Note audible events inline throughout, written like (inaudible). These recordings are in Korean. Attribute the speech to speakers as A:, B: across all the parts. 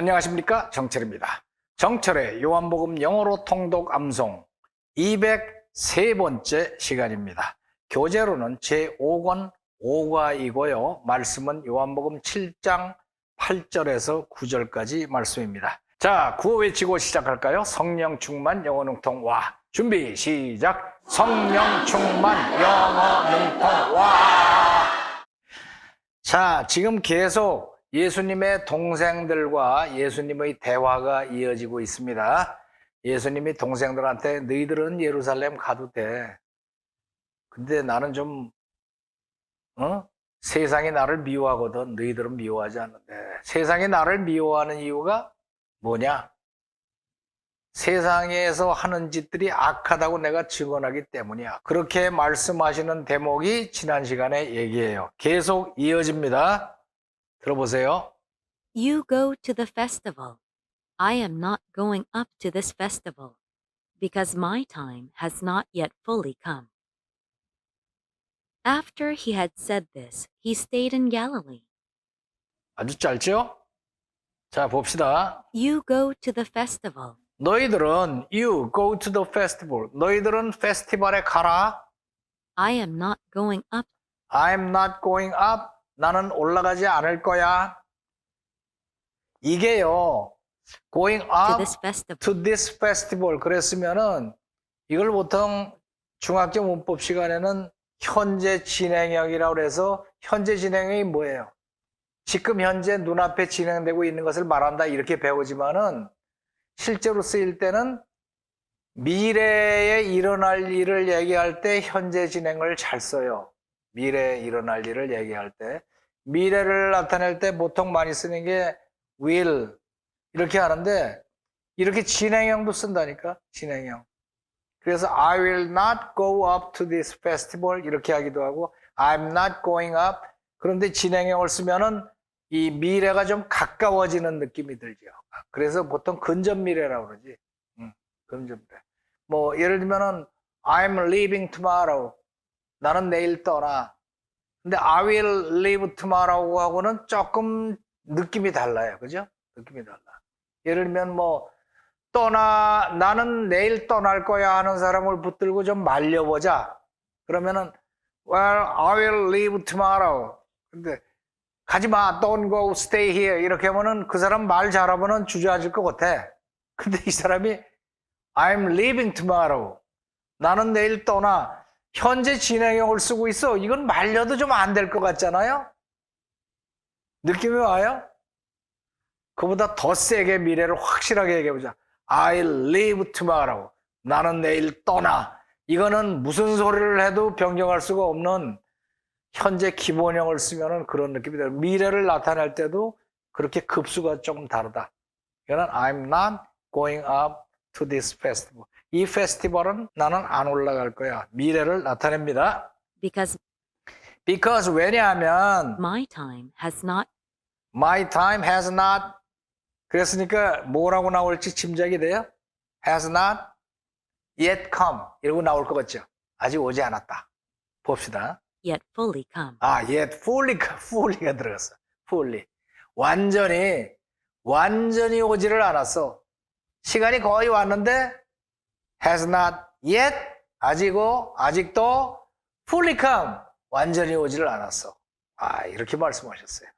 A: 안녕하십니까 정철입니다. 정철의 요한복음 영어로 통독 암송 203번째 시간입니다. 교재로는 제5권 5과이고요. 말씀은 요한복음 7장 8절에서 9절까지 말씀입니다. 자, 구호 외치고 시작할까요? 성령 충만 영어 능통 와. 준비 시작. 성령 충만 영어 능통 와. 자, 지금 계속 예수님의 동생들과 예수님의 대화가 이어지고 있습니다. 예수님이 동생들한테 너희들은 예루살렘 가도 돼. 근데 나는 좀, 어? 세상이 나를 미워하거든. 너희들은 미워하지 않는데. 세상이 나를 미워하는 이유가 뭐냐? 세상에서 하는 짓들이 악하다고 내가 증언하기 때문이야. 그렇게 말씀하시는 대목이 지난 시간에 얘기해요. 계속 이어집니다. 들어보세요.
B: You go to the festival. I am not going up to this festival, because my time has not yet fully come. After he had said this, he stayed in Galilee.
A: 아주 짧죠? 자, 봅시다.
B: You go to the festival.
A: 너희들은 you go to the festival. 너희들은 페스티벌에 가라.
B: I am not going up.
A: I'm not going up. 나는 올라가지 않을 거야. 이게요. going up to this festival 그랬으면은 이걸 보통 중학교 문법 시간에는 현재 진행형이라고 그래서 현재 진행형이 뭐예요? 지금 현재 눈앞에 진행되고 있는 것을 말한다 이렇게 배우지만은 실제로 쓰일 때는 미래에 일어날 일을 얘기할 때 현재 진행을 잘 써요. 미래에 일어날 일을 얘기할 때 미래를 나타낼 때 보통 많이 쓰는 게 will 이렇게 하는데 이렇게 진행형도 쓴다니까 진행형. 그래서 I will not go up to this festival 이렇게 하기도 하고 I'm not going up 그런데 진행형을 쓰면은 이 미래가 좀 가까워지는 느낌이 들죠. 그래서 보통 근접 미래라고 그러지. 응, 근접 미래. 뭐 예를 들면은 I'm leaving tomorrow. 나는 내일 떠나. 근데 I will leave tomorrow 하고는 조금 느낌이 달라요. 그죠? 느낌이 달라. 예를 들면 뭐 떠나 나는 내일 떠날 거야 하는 사람을 붙들고 좀 말려보자. 그러면은 well I will leave tomorrow. 근데 가지 마, don't go, stay here 이렇게 하면은 그 사람 말 잘하면은 주저앉을 것 같아. 근데 이 사람이 I'm leaving tomorrow. 나는 내일 떠나. 현재 진행형을 쓰고 있어. 이건 말려도 좀 안 될 것 같잖아요. 느낌이 와요? 그보다 더 세게 미래를 확실하게 얘기해보자. I leave tomorrow. 나는 내일 떠나. 이거는 무슨 소리를 해도 변경할 수가 없는 현재 기본형을 쓰면은 그런 느낌이 들어요. 미래를 나타낼 때도 그렇게 급수가 조금 다르다. 이거는 I'm not going up to this festival. 이 페스티벌은 나는 안 올라갈 거야. 미래를 나타냅니다.
B: Because
A: Because 왜냐하면
B: my time has not
A: my time has not 그랬으니까 뭐라고 나올지 짐작이 돼요? has not yet come 이러고 나올 것 같죠? 아직 오지 않았다. 봅시다.
B: yet fully come.
A: 아, yet fully, fully가 들어갔어. fully. 완전히, 완전히 오지를 않았어. 시간이 거의 왔는데, has not yet, 아직고, 아직도 fully come, 완전히 오지를 않았어. 아, 이렇게 말씀하셨어요.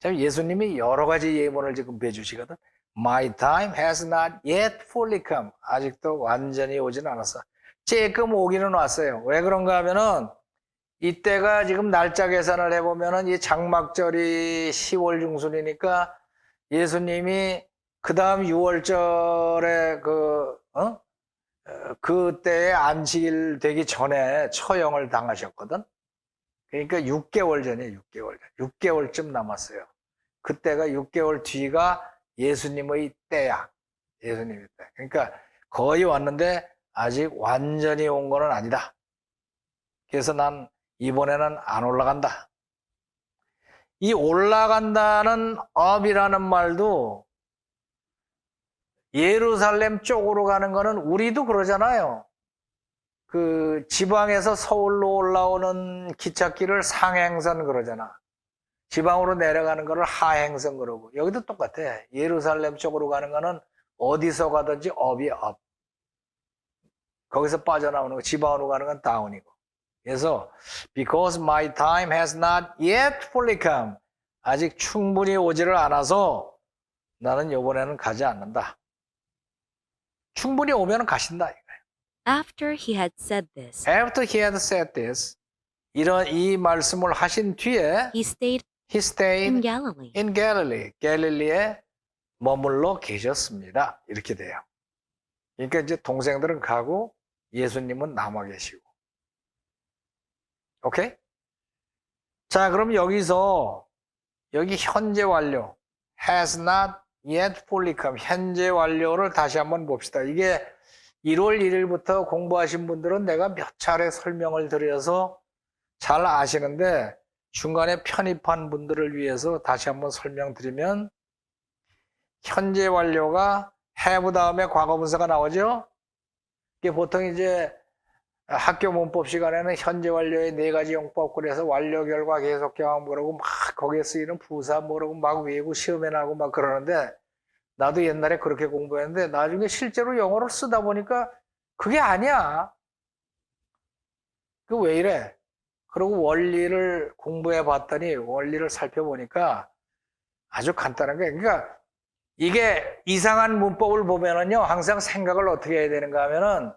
A: 참, 예수님이 여러 가지 예문을 지금 배주시거든. My time has not yet fully come. 아직도 완전히 오지는 않았어. 쬐끔 오기는 왔어요. 왜 그런가 하면은, 이때가 지금 날짜 계산을 해보면은 이 장막절이 10월 중순이니까 예수님이 그 다음 6월절에 그, 어? 어, 그때에 안식일 되기 전에 처형을 당하셨거든. 그러니까 6개월 전이에요, 6개월 전. 6개월쯤 남았어요. 그때가 6개월 뒤가 예수님의 때야. 예수님의 때. 그러니까 거의 왔는데 아직 완전히 온 거는 아니다. 그래서 난 이번에는 안 올라간다. 이 올라간다는 업이라는 말도 예루살렘 쪽으로 가는 거는 우리도 그러잖아요. 그 지방에서 서울로 올라오는 기찻길을 상행선 그러잖아. 지방으로 내려가는 거를 하행성 그러고 여기도 똑같아. 예루살렘 쪽으로 가는 거는 어디서 가든지 up이 up. 거기서 빠져나오는 거 지방으로 가는 건 down이고. 그래서 because my time has not yet fully come. 아직 충분히 오지를 않아서 나는 이번에는 가지 않는다. 충분히 오면 가신다. 이거예요.
B: After he had said this,
A: After he had said this, 이런 이 말씀을 하신 뒤에
B: he stayed
A: he stayed
B: in Galilee.
A: in Galilee, 갈릴리에 머물러 계셨습니다. 이렇게 돼요. 그러니까 이제 동생들은 가고 예수님은 남아 계시고. 오케이? 자, 그럼 여기서 여기 현재 완료 has not yet fully 현재 완료를 다시 한번 봅시다. 이게 1월 1일부터 공부하신 분들은 내가 몇 차례 설명을 드려서 잘 아시는데 중간에 편입한 분들을 위해서 다시 한번 설명드리면 현재 완료가 have 다음에 과거 분사가 나오죠. 이게 보통 이제 학교 문법 시간에는 현재 완료의 네 가지 용법 그래서 완료 결과 계속 경험 그러고 막 거기에 쓰이는 부사 뭐라고 막 외우고 시험에 나고 막 그러는데 나도 옛날에 그렇게 공부했는데 나중에 실제로 영어를 쓰다 보니까 그게 아니야. 그 왜 이래? 그리고 원리를 공부해 봤더니 원리를 살펴보니까 아주 간단한 게 그러니까 이게 이상한 문법을 보면은요 항상 생각을 어떻게 해야 되는가 하면은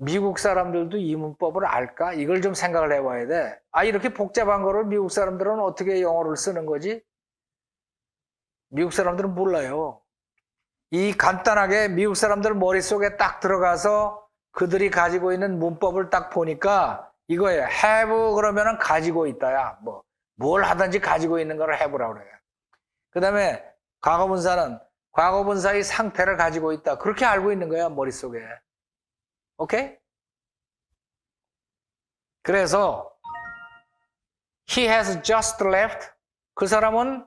A: 미국 사람들도 이 문법을 알까? 이걸 좀 생각을 해봐야 돼. 아, 이렇게 복잡한 거를 미국 사람들은 어떻게 영어를 쓰는 거지? 미국 사람들은 몰라요. 이 간단하게 미국 사람들 머릿속에 딱 들어가서 그들이 가지고 있는 문법을 딱 보니까 이거예요. have 그러면은 가지고 있다야. 뭐, 뭘 하든지 가지고 있는 거를 have라고 그래요. 그 다음에 과거분사는 과거분사의 상태를 가지고 있다. 그렇게 알고 있는 거야, 머릿속에. 오케이? 그래서 he has just left. 그 사람은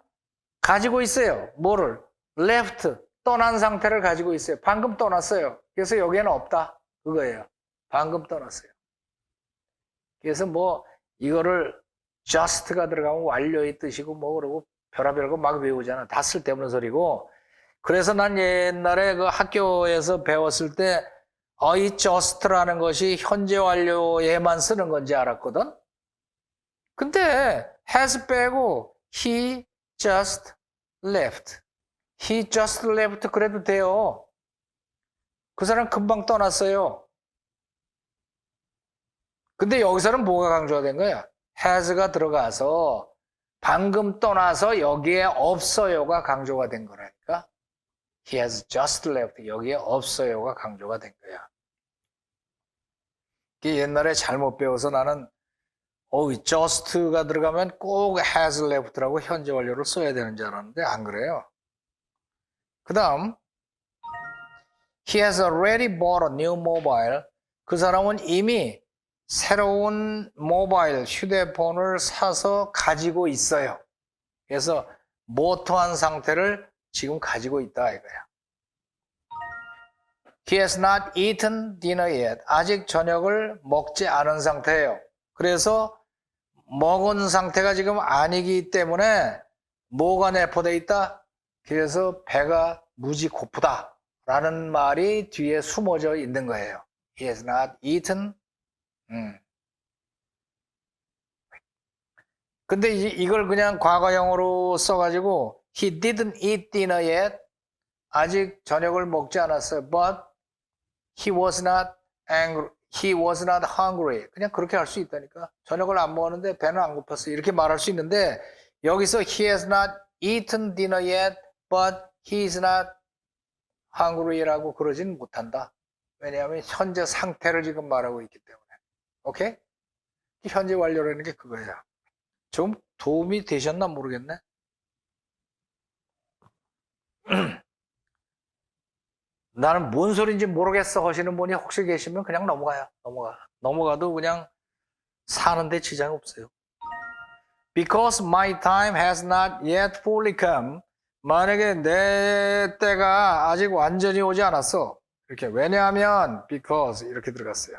A: 가지고 있어요. 뭐를? left. 떠난 상태를 가지고 있어요. 방금 떠났어요. 그래서 여기에는 없다. 그거예요. 방금 떠났어요. 그래서 뭐 이거를 just가 들어가면 완료의 뜻이고 뭐 그러고 별의별 거 막 외우잖아. 다 쓸데없는 소리고. 그래서 난 옛날에 그 학교에서 배웠을 때 어, 이 just라는 것이 현재 완료에만 쓰는 건지 알았거든. 근데 has 빼고 he just left. he just left 그래도 돼요. 그 사람 금방 떠났어요. 근데 여기서는 뭐가 강조가 된 거야? has가 들어가서 방금 떠나서 여기에 없어요가 강조가 된 거라니까. He has just left. 여기에 없어요가 강조가 된 거야. 이게 옛날에 잘못 배워서 나는 어, 이 just가 들어가면 꼭 has left라고 현재 완료를 써야 되는 줄 알았는데 안 그래요. 그 다음 He has already bought a new mobile. 그 사람은 이미 새로운 모바일 휴대폰을 사서 가지고 있어요. 그래서 모토한 상태를 지금 가지고 있다 이거야. He has not eaten dinner yet. 아직 저녁을 먹지 않은 상태예요. 그래서 먹은 상태가 지금 아니기 때문에 뭐가 내포되어 있다? 그래서 배가 무지 고프다. 라는 말이 뒤에 숨어져 있는 거예요. He has not eaten. 음. 근데 이, 이걸 그냥 과거형으로 써가지고 He didn't eat dinner yet. 아직 저녁을 먹지 않았어요. But he was not angry. He was not hungry. 그냥 그렇게 할 수 있다니까. 저녁을 안 먹었는데 배는 안 고팠어. 이렇게 말할 수 있는데 여기서 he has not eaten dinner yet, but he is not hungry라고 그러진 못한다. 왜냐하면 현재 상태를 지금 말하고 있기 때문에. 오케이? 현재 완료라는 게 그거예요. 좀 도움이 되셨나 모르겠네. (clears throat) 나는 뭔 소리인지 모르겠어 하시는 분이 혹시 계시면 그냥 넘어가요. 넘어가. 넘어가도 그냥 사는데 지장 없어요. Because my time has not yet fully come. 만약에 내 때가 아직 완전히 오지 않았어. 이렇게 왜냐하면 because 이렇게 들어갔어요.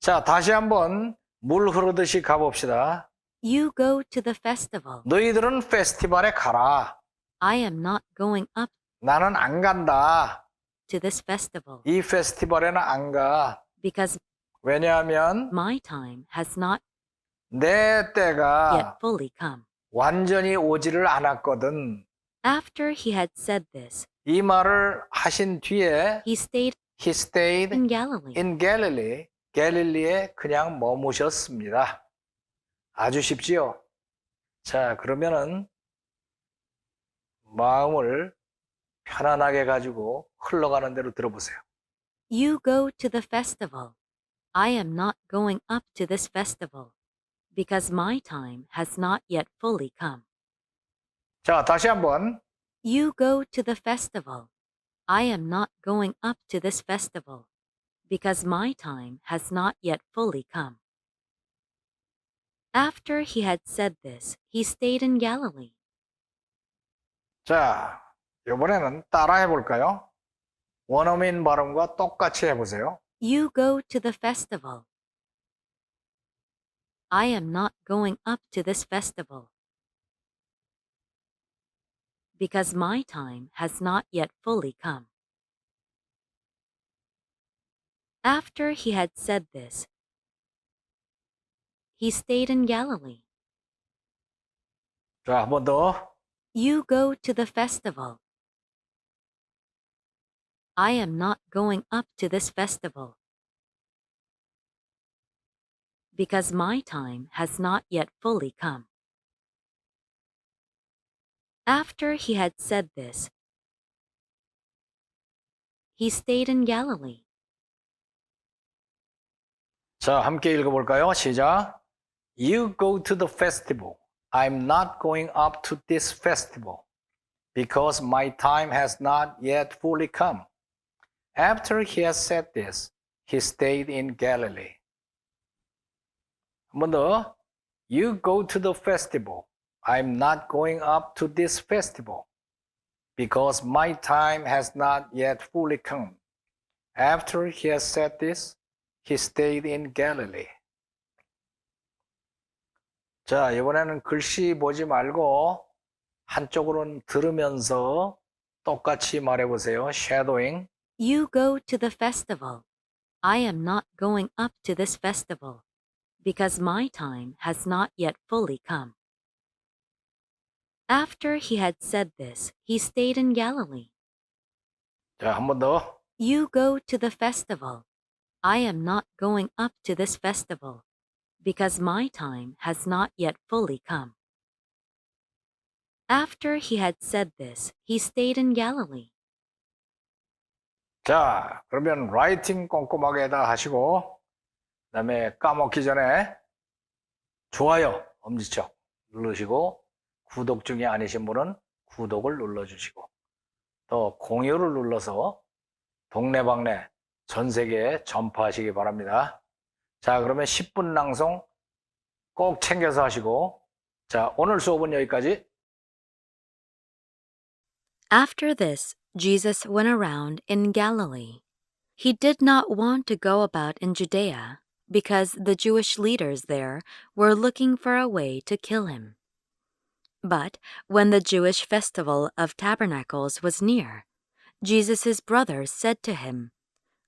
A: 자, 다시 한번 물 흐르듯이 가봅시다.
B: You go to the festival.
A: 너희들은 페스티벌에 가라.
B: I am not going up
A: 나는 안 간다.
B: To this festival
A: 이 페스티벌에는 안 가.
B: because
A: 왜냐하면
B: my time has not
A: 내
B: yet
A: 때가
B: fully come.
A: 완전히 오지를 않았거든.
B: After he had said this,
A: 이 말을 하신 뒤에
B: he stayed
A: he stayed
B: in Galilee.
A: in Galilee. 갈릴리에 그냥 머무셨습니다. 아주 쉽지요? 자, 그러면은 마음을 편안하게 가지고 흘러가는 대로 들어보세요.
B: You go to the festival. I am not going up to this festival because my time has not yet fully come.
A: 자, 다시 한번
B: You go to the festival. I am not going up to this festival because my time has not yet fully come. After he had said this, he stayed in Galilee.
A: 자, 이번에는 따라 해볼까요? 원어민 발음과 똑같이 해보세요.
B: You go to the festival. I am not going up to this festival because my time has not yet fully come. After he had said this, he stayed in Galilee.
A: 자, 한 번 더.
B: You go to the festival. I am not going up to this festival because my time has not yet fully come. After he had said this, he stayed in Galilee.
A: 자, 함께 읽어볼까요? 시작. You go to the festival. I'm not going up to this festival because my time has not yet fully come. After he had said this, he stayed in Galilee. 한 번 더. You go to the festival. I'm not going up to this festival because my time has not yet fully come. After he had said this, he stayed in Galilee. 자, 이번에는 글씨 보지 말고 한쪽으로는 들으면서 똑같이 말해보세요. shadowing.
B: You go to the festival. I am not going up to this festival because my time has not yet fully come. After he had said this, he stayed in Galilee.
A: 자, 한 번 더.
B: You go to the festival. I am not going up to this festival because my time has not yet fully come. After he had said this, he stayed in Galilee.
A: 자, 그러면 라이팅 꼼꼼하게 다 하시고, 그 다음에 까먹기 전에 좋아요, 엄지척 누르시고, 구독 중에 아니신 분은 구독을 눌러주시고, 또 공유를 눌러서 동네방네 전 세계에 전파하시기 바랍니다. 자, 그러면 10분 낭송 꼭 챙겨서 하시고, 자, 오늘 수업은 여기까지.
B: After this, Jesus went around in Galilee. He did not want to go about in Judea because the Jewish leaders there were looking for a way to kill him. But when the Jewish festival of tabernacles was near, Jesus' brothers said to him,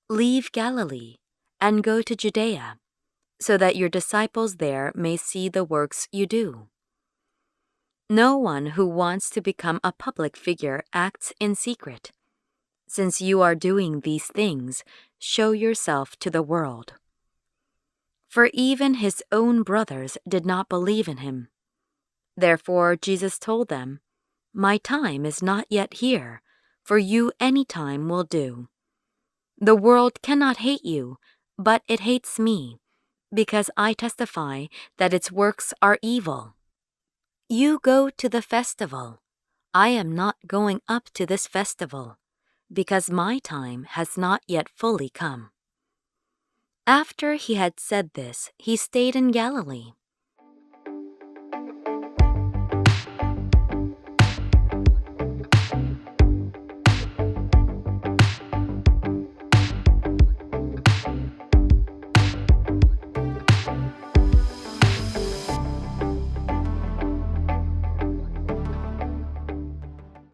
B: Leave Galilee and go to Judea, so that your disciples there may see the works you do. No one who wants to become a public figure acts in secret. Since you are doing these things, show yourself to the world. For even his own brothers did not believe in him. Therefore Jesus told them, My time is not yet here, for you any time will do. The world cannot hate you, but it hates me, because I testify that its works are evil. You go to the festival. I am not going up to this festival, because my time has not yet fully come. After he had said this, he stayed in Galilee.